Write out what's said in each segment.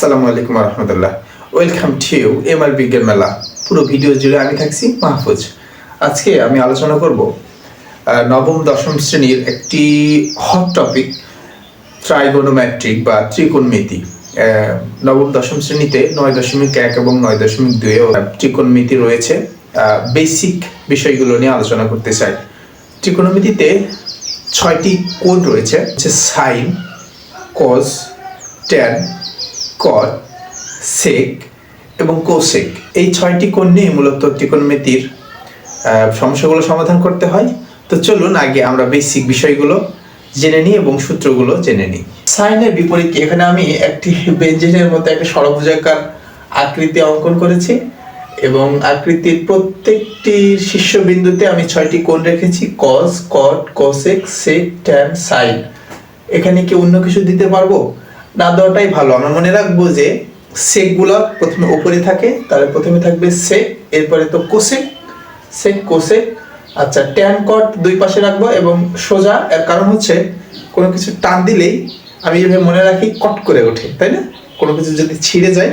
আসসালামু আলাইকুম রহমতুল্লাহ। Welcome to MR বিজ্ঞান মেলা পুরো ভিডিও জুড়ে আমি থাকছি মাহফুজ। আজকে আমি আলোচনা করব নবম, দশম শ্রেণির একটি হট টপিক ট্রাইগোনোমেট্রিক বা ত্রিকোণমিতি। নবম, দশম শ্রেণীতে নয় দশমিক এক এবং নয় দশমিক দুয়ে ত্রিকোণমিতি রয়েছে। বেসিক বিষয়গুলো নিয়ে আলোচনা করতে চাই। ত্রিকোণমিতিতে ছয়টি কোণ রয়েছে sine cos tan cot sec এবং কোসেক। এই ছয়টি কোণ নিয়ে মূলত ত্রিকোণমিতির সমস্যাগুলো সমাধান করতে হয়। তো চলুন আগে আমরা বেসিক বিষয়গুলো জেনে নিই এবং সূত্রগুলো জেনে নিই। সাইনের বিপরীতে এখানে আমি একটি বেঞ্জিনের মতো একটা ষড়ভুজাকার আকৃতি অঙ্কন করেছি এবং আকৃতির প্রত্যেকটি শীর্ষবিন্দুতে আমি ছয়টি কোণ রেখেছি cos cot cosec sec tan sine এখানে কি অন্য কিছু দিতে পারব? না দেওয়াটাই ভালো। আমরা মনে রাখব যে সেকগুলো প্রথমে উপরে থাকে তাহলে প্রথমে থাকবে সেক এরপরে তো কোসেক সেক কোসেক আচ্ছা ট্যান কট দুই পাশে রাখব এবং সোজা, এর কারণ হচ্ছে কোনো কিছু টান দিলেই আমি যেভাবে মনে রাখি কট করে ওঠে, তাই না? কোনো কিছু যদি ছিঁড়ে যায়,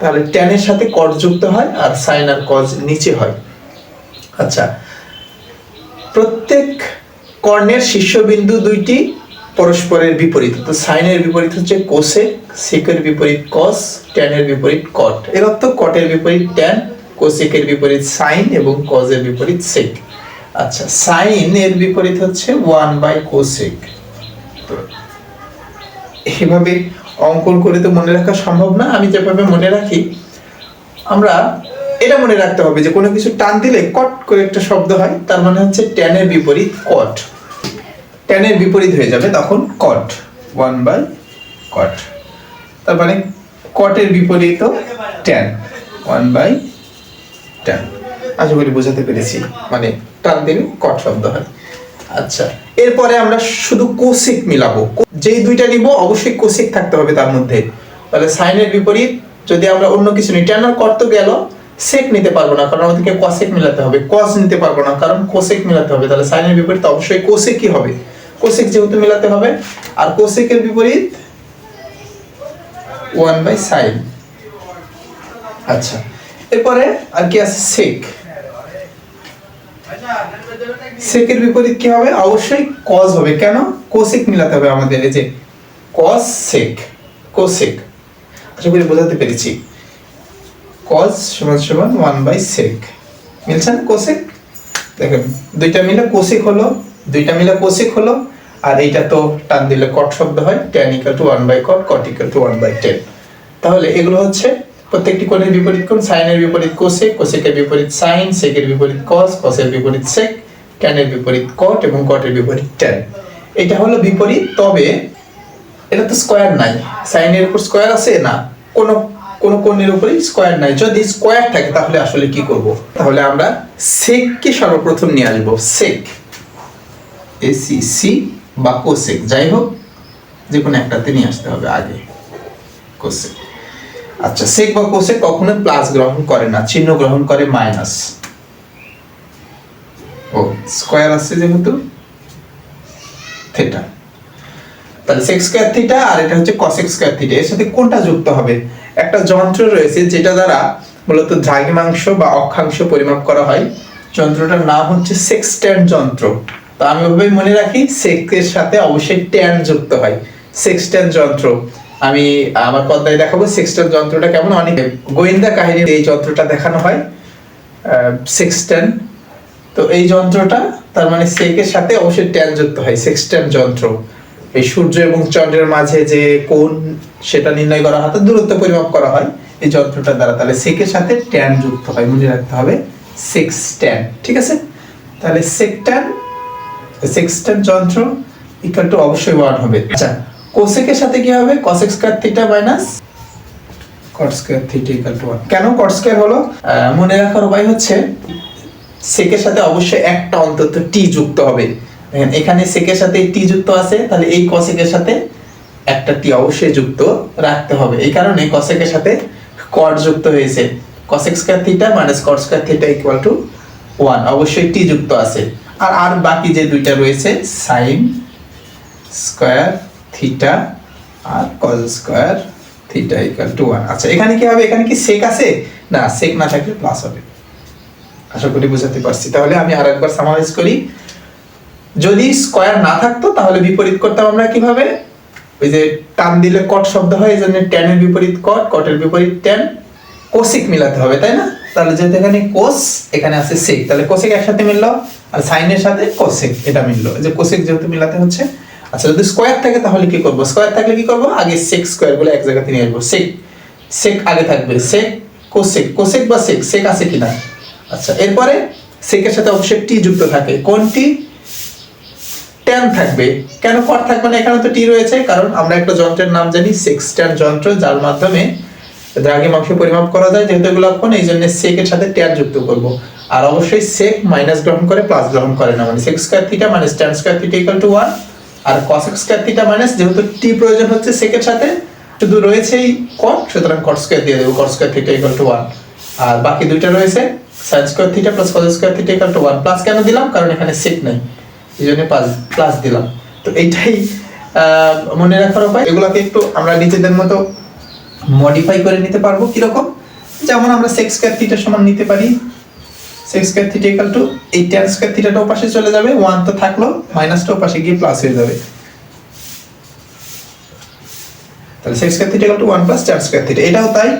তাহলে ট্যানের সাথে কট যুক্ত হয় আর সাইন আর কজ নিচে হয়। আচ্ছা প্রত্যেক কর্ণের শীর্ষবিন্দু দুইটি পরস্পরের বিপরীত, তো সাইনের বিপরীত হচ্ছে কোসে সেকের বিপরীত কস ট্যানের বিপরীত কট এর অর্থ কটের বিপরীত ট্যান কোসেকের বিপরীত সাইন এবং কজের বিপরীত সেক আচ্ছা সাইন এর বিপরীত হচ্ছে ওয়ান বাই কোসেক তো এভাবে অঙ্কন করে তো মনে রাখা সম্ভব না, আমি যেভাবে মনে রাখি, আমরা এটা মনে রাখতে হবে যে কোনো কিছু টান দিলে কট করে একটা শব্দ হয়, তার মানে হচ্ছে ট্যানের বিপরীত কট ট্যানের বিপরীত হয়ে যাবে তখন কট ওয়ান বাই কট তার মানে কটের বিপরীত ট্যান ওয়ান বাই ট্যান আশা করি বোঝাতে পেরেছি। মানে টান দিলে কট শব্দ হয়। আচ্ছা এরপরে আমরা শুধু কোসিক মিলাবো। যেই দুইটা নিব, অবশ্যই কোসিক থাকতে হবে তার মধ্যে। তাহলে সাইনের বিপরীত, যদি আমরা অন্য কিছু নিই ট্যান আর কট তো গেল সেক নিতে পারব না, কারণ আমাদেরকে কসেক মিলাতে হবে। কস নিতে পারব না, কারণ কোসেক মিলাতে হবে। তাহলে সাইনের বিপরীত অবশ্যই কোসেকই হবে। কোসেক যেহেতু মেলাতে হবে, আর কোসেকের বিপরীত ওয়ান বাই সাইন আচ্ছা এরপরে আর কি আছে সেক সেকের বিপরীত কি হবে? অবশ্যই কজ হবে। কেন? কোসেক মিলাতে হবে আমাদের, এই যে কজ সেক কোসেক আশা করি বোঝাতে পেরেছি। কজ সমান সমান ওয়ান বাই সেক মিলছে না কোসেক দেখেন, দুইটা মিলে কোসেক হলো দুইটা মিলে কোসেক হলো আর এইটা তো টান দিলে কট শব্দ হয় tan equal to one by cot cot equal to one by ten তাহলে এগুলো হচ্ছে প্রত্যেকটি কোণের বিপরীত কোণ সাইনের বিপরীত কোসেক কোসেকের বিপরীত সাইন সেকের বিপরীত কস কসের বিপরীত সেক ট্যানের বিপরীত কট এবং কটের বিপরীত ট্যান এটা হলো বিপরীত, তবে এটা তো স্কোয়ার নাই। সাইনের উপর স্কোয়ার আছে না? কোনো কোনো কোণের উপরে স্কোয়ার নাই। যদি স্কোয়ার থাকে, তাহলে আসলে কি করব? তাহলে আমরা সেককে সর্বপ্রথম নিয়ে আসব। সেক এসি সি বা কোসেক যাই হোক যে কোনো একটাতে নিয়ে আসতে হবে আগে কোসেক আচ্ছা সেক বা কোসেক কখনো প্লাস গ্রহণ করে না, চিহ্ন গ্রহণ করে মাইনাস ও স্কোয়ার আছে যেহেতু থিটা তাহলে সেক স্কোয়ার থিটা আর এটা হচ্ছে কসেক স্কোয়ার থিটা এর সাথে কোনটা যুক্ত হবে? একটা যন্ত্র রয়েছে যেটা দ্বারা মূলত দ্রাঘিমাংশ বা অক্ষাংশ পরিমাপ করা হয়। যন্ত্রটার নাম হচ্ছে সেক্সট্যান্ড যন্ত্র। তো আমি ওভাবেই মনে রাখি সেকের সাথে অবশ্যই ট্যান যুক্ত হয়। সেক্সট্যান্ড যন্ত্র। আমি আমার পর্দায় দেখাবো সেক্সট্যান্ড যন্ত্রটা কেমন। অনেক গোয়েন্দা কাহিনী এই যন্ত্রটা দেখানো হয় সেক্সট্যান্ড তো এই যন্ত্রটা তার মানে সেকের সাথে অবশ্যই ট্যান যুক্ত হয় সেক্সট্যান্ড যন্ত্র। এই সূর্য এবং চন্দ্রের মাঝে যে কোণ, সেটা নির্ণয় করা হয় দূরত্ব পরিমাপ করা হয় এই যন্ত্রটা দ্বারা। তাহলে সেকের সাথে ট্যান যুক্ত হয়, মনে রাখতে হবে সেক্সট্যান ঠিক আছে? তাহলে সেকট্যান সেক্সট্যান যন্ত্র ইকুয়াল টু অবশ্যই ওয়ান হবে। আচ্ছা কোসেকের সাথে কি হবে? Cosec square theta minus cot square theta equal to one কেন কট স্কয়ার হলো? মনে রাখার উপায় হচ্ছে, সেকের সাথে অবশ্যই একটা অন্তত টি যুক্ত হবে। দেখেন, এখানে সেকের সাথে টি যুক্ত আছে, তাহলে এই কসেকের সাথে একটা টি অবশ্যই যুক্ত রাখতে হবে। এই কারণে কসেকের সাথে কট যুক্ত হয়েছে। Cosec square theta minus cot square theta equal to one অবশ্যই টি যুক্ত আছে। আর আর বাকি যে দুইটা রয়েছে sine square theta R cos square theta equal to one আচ্ছা এখানে কি হবে? এখানে কি সেক আছে? না সেক না থাকলে প্লাস হবে। আশা করি বুঝাতে পারছি। তাহলে আমি আর একবার সামারাইজ করি। যদি স্কোয়ার না থাকতো, তাহলে বিপরীত করতাম আমরা কীভাবে? ওই যে টান দিলে কট শব্দ হয় এই জন্য ট্যানের বিপরীত কট কটের বিপরীত ট্যান কোসিক মিলাতে হবে, তাই না? তাহলে যেহেতু এখানে কোস এখানে আছে সেক তাহলে কোসেক একসাথে মিললো, আর সাইনের সাথে কোসেক এটা মিললো। যে কোসেক যেহেতু মিলাতে হচ্ছে আচ্ছা যদি স্কোয়ার থাকে তাহলে কি করব? স্কোয়ার থাকলে কি করব? আগে সেক স্কোয়ার বলে এক জায়গাতে নিয়ে আসব সেক সেক আগে থাকবে সেক কোসেক কোসেক বা সেক সেক আছে কিনা? আচ্ছা এরপরে সেকের সাথে অবশ্যই টি যুক্ত থাকে। কোনটি ট্যান থাকবে। কেন কট থাকবে না? এখানে তো টি রয়েছে, কারণ আমরা একটা যন্ত্রের নাম জানি সেক্সট্যান যন্ত্র, যার মাধ্যমে দ্রাঘি মাংস পরিমাপ করা যায়, যেহেতু এগুলো কোন এই জন্য সেকের সাথে ট্যান যুক্ত করব। আর অবশ্যই সেক মাইনাস গ্রহণ করে প্লাস গ্রহণ করে না মানে sec square theta minus tan square theta equal to one R cosec square theta minus যেহেতু টি প্রয়োজন হচ্ছে সেকের সাথে, শুধু রয়েছেই কট সুতরাং কট স্কয়ার দিয়ে দেবো cot square theta equal to one আর বাকি দুইটা রয়েছে sine square theta plus cos square theta equal to one plus কেন দিলাম? কারণ এখানে সেক নাই, এই জন্য প্লাস দিলাম। তো এইটাই মনে রাখার উপায়। এগুলোকে একটু আমরা নিজেদের মতো মডিফাই করে নিতে পারব কীরকম? যেমন আমরা সেক্স স্কয়ার থিটা সমান নিতে পারি। Sec square theta equal to এই ট্যান স্কয়ার থিটাটা ওপাশে চলে যাবে ওয়ান তো থাকল মাইনাসটা ওপাশে গিয়ে প্লাস হয়ে যাবে। তাহলে sec square theta equal to one plus tan square theta এটাও তাই।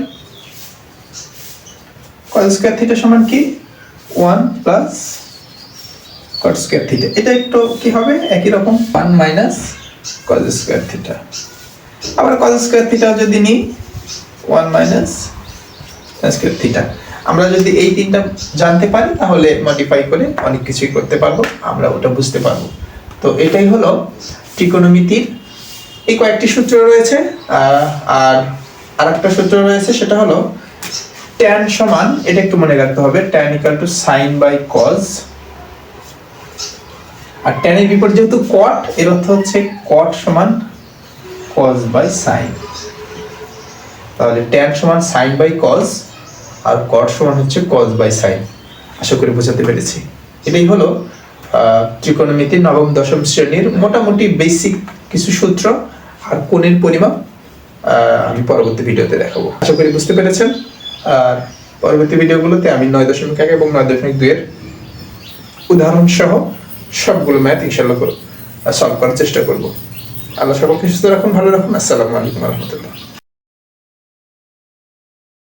কস স্কয়ার থিটা সমান কি? One plus cot square theta এটা একটু কি হবে? একই রকম one minus cos square theta আবার কজ স্কয়ার থিটা যদি নিই ওয়ান মাইনাস স্কয়ার থিটা। আমরা যদি এই তিনটা জানতে পারি, তাহলে মডিফাই করে অনেক কিছুই করতে পারব। আমরা ওটা বুঝতে পারব। তো এটাই হলো ত্রিকোণমিতির এই কয়েকটি সূত্র রয়েছে। আর আরেকটা সূত্র রয়েছে, সেটা হলো ট্যান সমান, এটা একটু মনে রাখতে হবে tan equal to sine by cos আর ট্যানের বিপরীত যেহেতু কট এর অর্থ হচ্ছে কট সমান কজ বাই সাইন তাহলে ট্যান সমান সাইন বাই কজ আর কট সমান হচ্ছে কজ বাই সাইন আশা করি বোঝাতে পেরেছি। এটাই হলো আহ, ত্রিকোণমিতির নবম দশম শ্রেণির মোটামুটি বেসিক কিছু সূত্র আর কোণের পরিমাপ আমি পরবর্তী ভিডিওতে দেখাবো। আশা করি বুঝতে পেরেছেন। আর পরবর্তী ভিডিওগুলোতে আমি নয় দশমিক এক এবং নয় দশমিক দুইয়ের উদাহরণ সহ সবগুলো ম্যাথ ইনশাল্লাহ সলভ করার চেষ্টা করব। আল্লাহ সকলকে সুস্থ রাখুন ভালো রাখুন। আসসালামু আলাইকুম রহমতুল্লাহ।